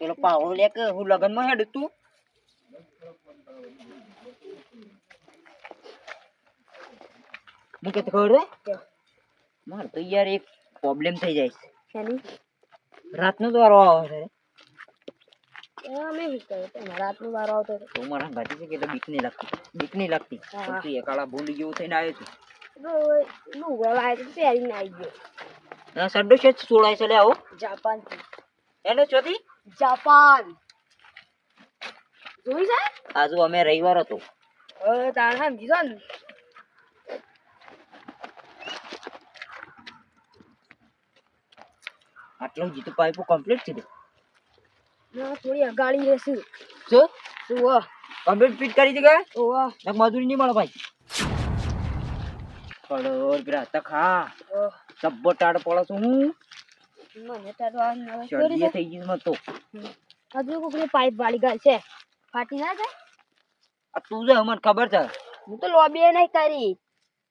પેલો પાવો લે કે હું લગનમાં હેડ તું. હું કહેતો ખબર માર તો યાર એક પ્રોબ્લેમ થઈ જાય છે. રાતનો વારો આવે છે. રાતનો વારો આવતો તો મારા ગાડી છે કે એટલે બીક નહીં લાગતી? બીક નહીં લાગતી? તું એકાળા ભૂલી જેવું થઈને આવ્યો છું. સોળાય છે લે આવો. જાપાનથી. એને ચોથી. જાપાન. જોઈ છે? આજુ અમે રવિવાર હતો. હવે તાણ સમજી છો ને આટલું જીતું પાઇપો કમ્પ્લીટ છે ના, થોડી અગાડી રહેશે. શું? ઓવા કમ્પ્લીટ ફિટ કરી દે કે? ઓવા નક મજૂરી નહીં મળે ભાઈ. પડોર ખા. ઓહ, સબ્બો ટાડ પડો છું હું. મને તારો આ નવો શરદીએ સ્ટોરી થઈ ગઈ મત તો. હજુ કોકની પાઇપ વાળી ગાલ છે. ફાટી ના જાય? આ તું જો મને ખબર છે. હું તો લોબી નહીં કરી.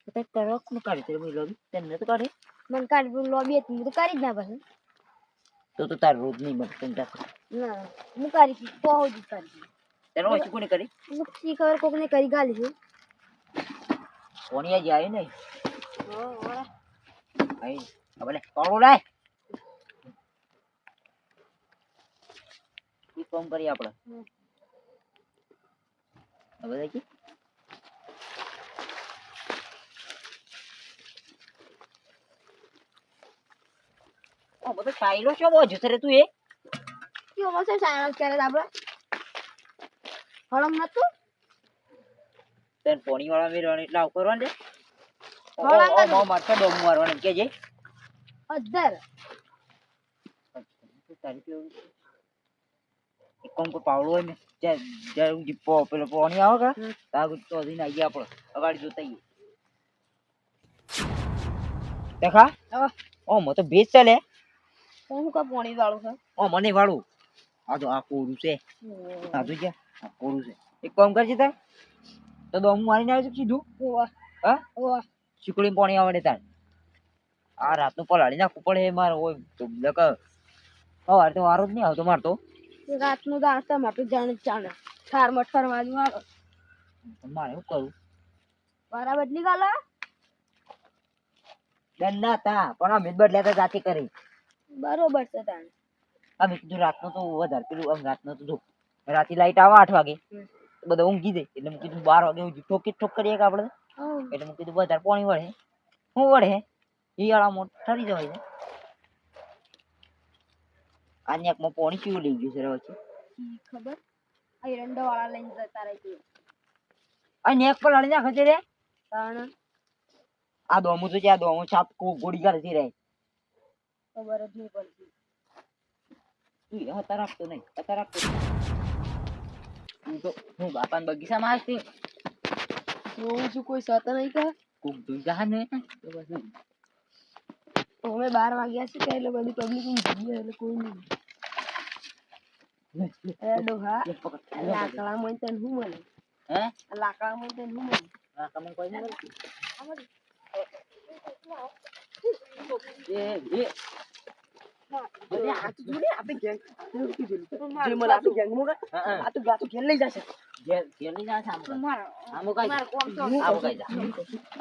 તો તરકનું કરી તે મેં લોબી તેને તો કાઢે મને કાઢી લોબી હું તો કરી જ ના પછી તો તો તાર રોજ નહીં તને ના હું કરી તો હું જ કરી તેનો ઓછી કોને કરી? હું ખબર કોકને કરી ગાલી છે. કોણી આજે જાય નહીં હા, હા. આઈ હવે કોણ પાડો ઈ કામ કરીએ આપણે. હવે દેખી. ઓ બધો સાયલો છો બો જસરે તું એ. કેવો મસ્ત સાયન્સ કરે આપણે હળમ નતું? તને પોણી વાળા મેરવાને એટલે આવ કરવાનું છે મારતો ડોમ મારવાનું કે જે અધર. તારી કેવું એક કોમ કો પાવડો હોય ને જ્યાં જ્યાં ઊંધી પો- પેલો પોણી આવે કે. ત્યાં તો હજી આવીએ આપણે અગાડી જોતા આવીએ દેખા? ઓ મો તો ભેજ ચાલે. હું કા પોણી વાળું છે? ઓ મને વાળું. આ તો આ કોરું છે. આ તો જ્યાં આ કોરું છે. એક કામ કરજે તાર. તો દોમ મારીને આવે સીધું. ઓવા હા? ઓવા શીકડી પાણી આવે ને તાર. આ રાતનું પલાળી નાખવું પડે મારે હોય તો લક સવારે તો વારો જ નહીં આવતો મારતો રાતનું દાસ્તા માટે જાણે જાણે ઠાર મઠ વાજુ આવે. મારે શું કરું? વારા બદલી ગાલા. દંડ ના પણ અમે જ બદલ્યા હતા જાતે કરી. બરોબર છે તાણે. અમે કીધું રાતનો તો વધારે પેલું આમ રાતનો તો જો રાતે લાઈટ આવે આઠ વાગે. તો બધા ઊંઘી જાય. એટલે મેં કીધું બાર વાગે ઊંઘી ઠોકી ઠોક કરીએ કે આપણે. એટલે મેં કીધું વધારે પાણી વળે. શું વળે? શિયાળામાં ઠરી જવાય છે આ નેકમાં પાણી કેવું લઈ ગયું છે રે વચ્ચે? ખબર? આ એરંડા વાળા લઈને જતા રહે છે. આ નેક પર લડી નાખે છે રે? કારણ આ દોમું તો છે આ દોમું છાપ કો- ગોળી કરતી રહે. ખબર જ નહીં પડતી. તું હતા રાખતો નહીં હતા રાખતો હું તું હું બાપાના બગીચામાં આવતી. જોઉં છું કોઈ સત નહીં કે કોક જોઈ જા ને. તો બસ. અમે બાર વાગ્યા છે એટલે બધી પબ્લિક ઊંઘી એટલે કોઈ નહીં. ડોહા લે, પકડ, આ લે, પકડ. લાકડામાં તને શું મળે હે આ લાકડામાં તને શું મળે આ તમને કોઈ મળે? એ એ અરે આ તો જોડે આપણે ગેંગ જે મને આપણે ગેંગમાં હા, હા. આ તો ગાતો ઘેર લઈ જશે ઘેર ઘેર લઈ જા સામુ કાંઈ. મારા આમો કાંઈ. કોમ તો આમો કાંઈ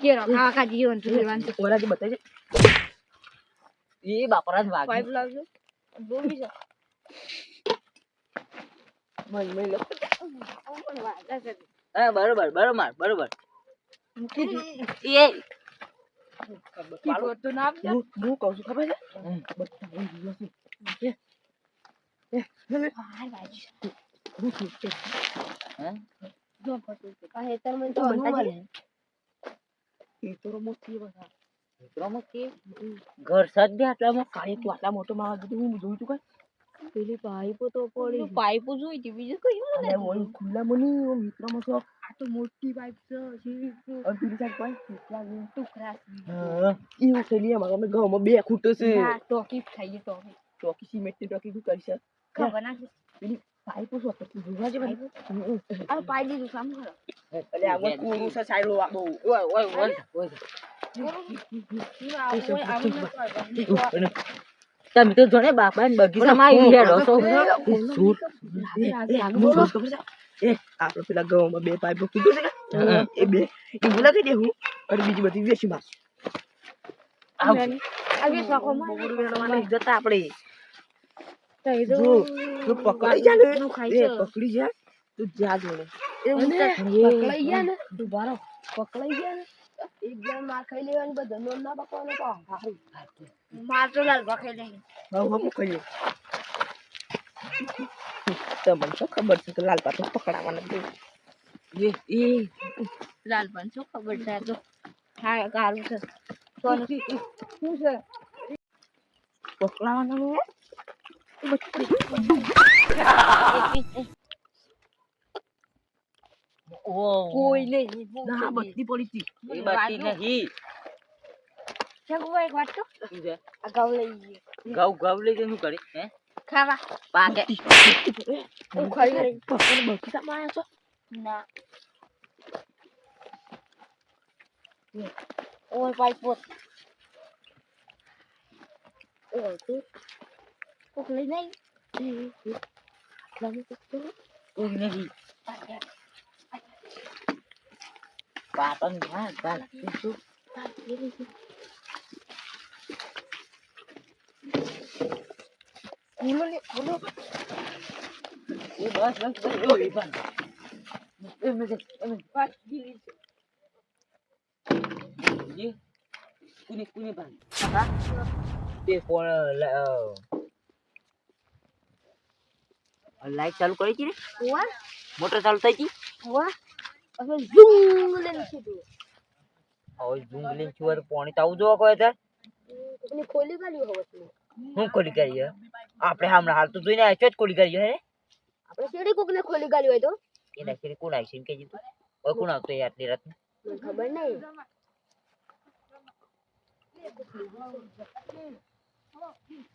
કેરો ખાવા ખા જીવન જીવન ઓલાથી બતાવી દે. એ બાપરા જ વાગી. પાઇપ લાવજો બોલી જા મન મન લો પણ વાગા છે હા, બરોબર બરોબર બરોબર. એ. ઘર સજ બે આટલામાં કાંઈ તું આટલા મોટો માવા દીધું હું જોયું તું કાંઈ? પેલી પાઇપો તો પડી પાઇપો જોઈ હતી બીજું કયું અને ઓલ ખુલ્લા મની ઓ મિત્રોમાં તો આ તો મોટી પાઇપ છે સીવી અને પેલી સાઈડ કોઈ કેટલા છે? ટુકડા હા ઈ ઉઠેલી અમારા અમે ગામમાં બે ખૂટો છે હા ટોકી ખાઈ ગઈ ટોકી. ટોકી સિમેન્ટની ટોકી શું કરી છે ખબર ના છે પેલી પાઇપો શું હતી? જોવા જે ભાઈ આ પાઇપ દીધું સામ કરો એટલે આગળ કોરું છે સાઈડ આ બહુ. ઓય ઓય ઓય ઓય. ન. તમે તો જોને બાપા બગીચામાં આવી હેડો છો. એ, આપણે પેલા ગામમાં બે પાઇપો કીધું છે ને? એ બે. એ મુલાકાત દેવું અને બીજી બધી વેચી માર. ને. નું પકડી જાય તો જા જોડે. અને પકડાઈ ગયા ને. તું પકડાઈ ગયા ને. એક જણ માર ખાઈ લેવાની બધા નોમ ના પકવાનો તો હારું માર તો લાલ પકડીએ તમને શું ખબર છે કે લાલ પાટો પકડાવાના છે? એ એ. લાલ પણ શું ખબર છે આ તો? હા કારું છે. તો શું છે? પકડાવાના ને કોઈ નહીં ના બત્તી પડી હતી એ બાકી નહીં ચંગુ એક વાત તો શું છે આ ઘઉં લઈ જઈએ ઘઉં ઘઉં લઈ જઈને શું કરી હે ખાવા પાકે હું ખાઈ લઈ પકડ બગીચામાં આવ્યા છો ના ઓય પાઈ પોત ઓય તું કોક લઈ નહીં લાગે તો કોઈ નહીં પાપન હા બાલ શું બોલો ને બોલો એ બસ બસ બસ ઓ એ પણ એમ છે એમ વાત દીલી છે એ કુની કુની પણ હા તે ફોન લાઈટ ચાલુ કરી હતી ને ઓવા મોટર ચાલુ થઈ હતી ઓવા હવે ઝૂમ લઈને સીધું હવે પાણી તો આવું જોવા કોઈ ખોલી હવે હું ખોલી કરીએ આપણે હમણાં હાલ તો જોઈને આવ્યો જ ખોલી કરીએ હે? આપણે શેડી કોકને ખોલી ગાલ્યું હોય તો? એના શેરી કોણ આવી એમ કહેજે તું. હવે કોણ આવતો યાર આટલી રાત મને ખબર નહીં.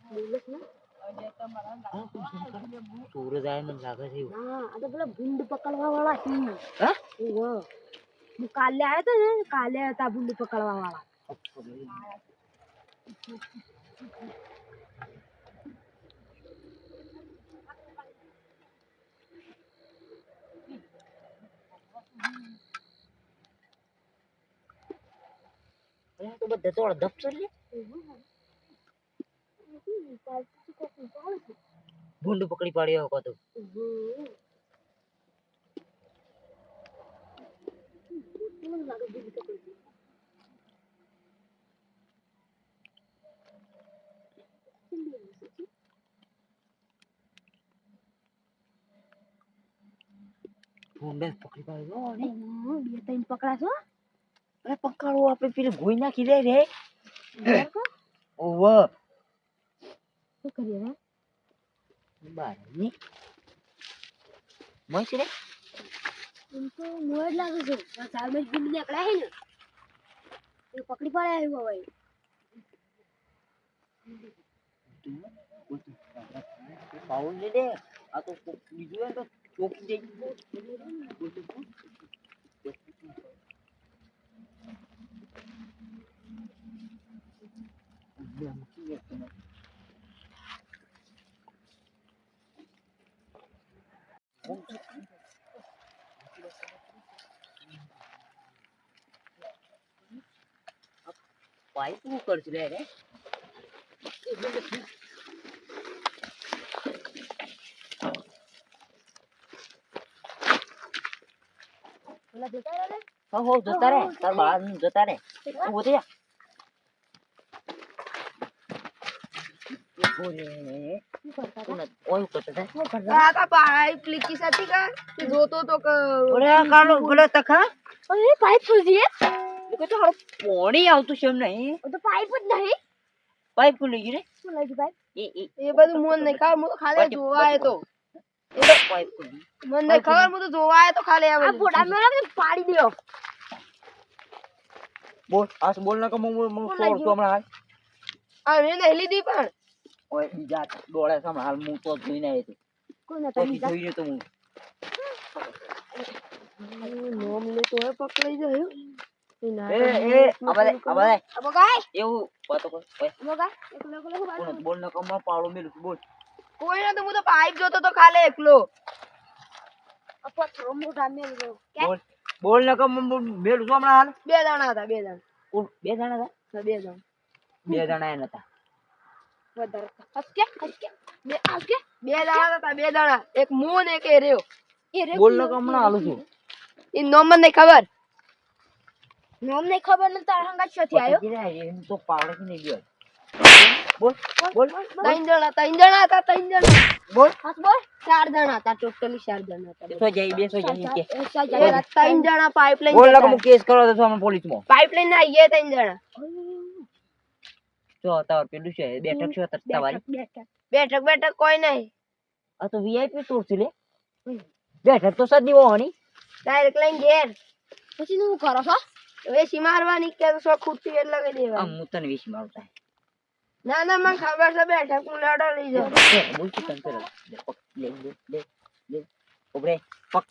બોલસ ને. સૂરજ આવે મને લાગે છે હા આ તો પેલા ભૂંડ પકડવા વાળા છે હા? હું કાલે આવ્યો તો ને કાલે હતા ભૂંડ પકડવા વાળા તો બધા તો અડધપ છે? લે ભૂંડ પકડી પાડ્યો હતો તો ભૂંડે જ પકડી પાડ્યો ને બે ત્રણ પકડાશો અરે પકડો આપણે પેલી ગોઈ નાખી દે રે ઓવ શું કરીએ હવે? બારની મસ્ત રે? એમ તો મોય જ લાગે છે. સાલમાં ભૂંડ નીકળ્યા હે ને. એ પકડી પાડે આવ્યો હવે. પાઉલ દે દે આ તો બીજું તો ચોકી જઈ પાઇપ શું કરશે રે જતા રે હો જતા રે તાર બાર જતા રે ઊભો થઈ જા ઊભો રે શું કરતા કોણ ઓય કરતા હતા આ કા પાઇપ લીકી હતી કા તે જોતો તો કે ઓલે આ કાલો ઓલે તખા અરે પાઇપ ફૂજી એ કે તો હારું પોણી આવતું છે એમ નહીં તો પાઇપ જ નહીં પાઇપ ખુલી ગઈ રે શું લાગી પાઇપ એ એ એ બધું મન નહીં ખબર હું તો ખાલી પાટી- જોવા આવ્યો તો પાઇપ ખુલી મન નહીં ખબર હું તો જોવા આવ્યો તો ખાલી આ ફોટા મેળો પાડી દ્યો બોલ આ બોલ ના કે હું હું કોણ ફોડ તો હમણાં હાલ આ મેં નહીં લીધી પણ ઓય બીજા દોડે છે હાલ હું તો જોઈને આવી તો કોઈ નતા પછી જોઈને તો હું. નોમ લે તો પકડાઈ હું. મેલ ગયો. બોલ હાલ. બે જણા હતા બે જણા બે જણા હતા? બે જણા બે જણા એ નતા વધારે હસકે હસકે બે હસકે બે દાણા હતા બે દાણા એક મું ને એક એ રહ્યો એ રહ્યો બોલ ન કમ હમણાં હાલું છું એ નોમ મને ખબર નોમ ને ખબર ને તારા હંગાત શોથી આવ્યો આવ્યો એમ તો પાવડો થી નહીં ગયો બોલ બોલ ત્રણ જણા ત્રણ જણા હતા ત્રણ જણા બોલ હસ બોલ ચાર જણા હતા ટોટલી ચાર જણા હતા બેસો જાય બેસો જાય કે એ ત્રણ જણા પાઇપલાઇન બોલ ન કમ કેસ કરો તો અમે પોલીસમાં પાઇપલાઇન ના આઈએ ત્રણ જણા જો તાર પેલું છે બેઠક છે વાળી બેઠક બેઠક કોઈ નહીં. આ તો વીઆઈપી ટૂર છે લે. બેઠક તો સદી હોવાની ડાયરેક્ટ લઈને ઘેર. પછી નું કરો છો? વેસી મારવાની કે સો ખુરશી એટલે લગાવી આમ હું તને વેસી મારું થાય. ના ના મને ખબર છે બેઠક હું લેડો લઈ જાઉં બોલ શું તને લે લે લે લે ઓબરે પક.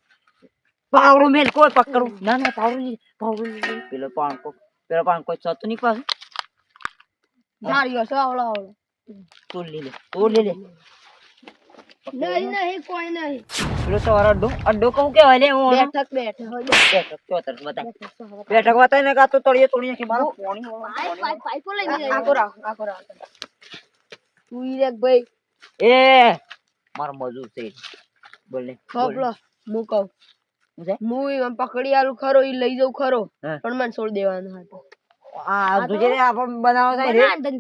પાવરો મેલ કોઈ પકડું ના ના પાવરો પાવરો પેલો પાણ કો પેલો પાણ કોઈ પાણકો સતું નહીં પાછું? માર્યો છે આવડો આવડો તું લે લે તું લે લે નહીં નહીં કોઈ નહીં પેલો સવાર અડ્ડો અડ્ડો કહું કે હલે હું બેઠક બેઠક બેઠક ચોતર બતા બેઠક બતાય ને કા તો તળિયે તોડી નાખી મારો પોણી વાળો, લઈ વાળો. આકો રાખ આકો રાખ તું ઈ દેખ ભાઈ એ મારો મજૂર છે બોલ ને. ખોપલો હું કહું હું પકડી આલું ખરો ઈ લઈ જાઉં ખરો પણ મને છોડ દેવાનો હતો આ તુજે આપણ બનાવો થાય રે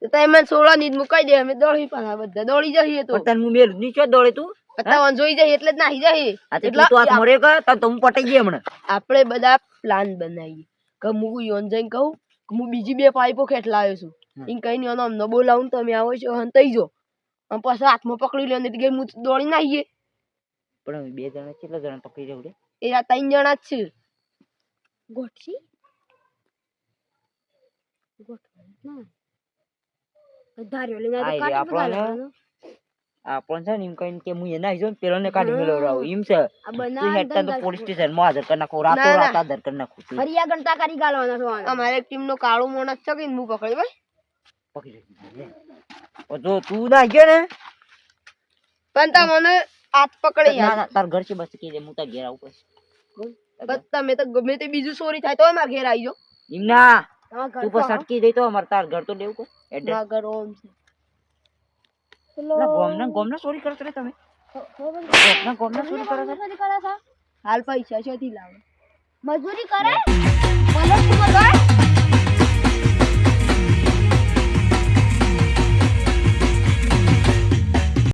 તો તમે સોળા ની મુકાઈ દે અમે દોડી પાછા બધા દોડી જઈએ તો. પણ હું મેલ નીચે દોડે તું અત્યારે જોઈ જાય એટલે જ નાહી જાય એટલે તું તો હાથ કર તો હું પટાઈ ગઈ હમણાં. આપણે બધા પ્લાન બનાવીએ. કે હું યોન જઈને કહું કે હું બીજી બે પાઇપો ખેટલાયો છું. એમ કઈ નહીં અમને બોલાવું તમે આવો છો હંતાઈ જો. અને પછી હાથમાં પકડી લે એટલે હું દોડી નાહીએ. પણ બે જણા કેટલા જણા પકડી જવું એ આ ત્રણ જણા જ છે. ગોઠી ધાર્યો લઈને આ રે આપણને આપણ છે. ને એમ કહીને કે હું એના આવીશું પેલો ને કાઢી મેલો એમ છે. તું હેડતા તો પોલીસ સ્ટેશનમાં હાજર કરી નાખું. રાતો ના, ના. રાત હાજર કરી નાખું તું. ફરિયા ગણતા કરી ગાલવાના છો અમારે એક ટીમ નો કાળો મોણસ છે કે હું પકડી ભાઈ પકડી લે. જો તું ના ગયો ને. પણ તમને હાથ પકડી ના ના તાર ઘર છે બસ કે હું તાર ઘેર આવું પછી. તમે તો ગમે તે બીજું ચોરી થાય તો મારા ઘેર આવી જાઓ. એમ ના. તમારા તું પછી સટકી જઈ તો અમારે તાર ઘર તો લેવું કો એડ્રેસ ના ઘર ઓમ છે. ના ગોમના ગોમના ચોરી કરતો રે તમે? ગોમના ગોમના ચોરી કરો છો? હાલ પૈસા શોધી લાવો. મજૂરી કરે? શું કરે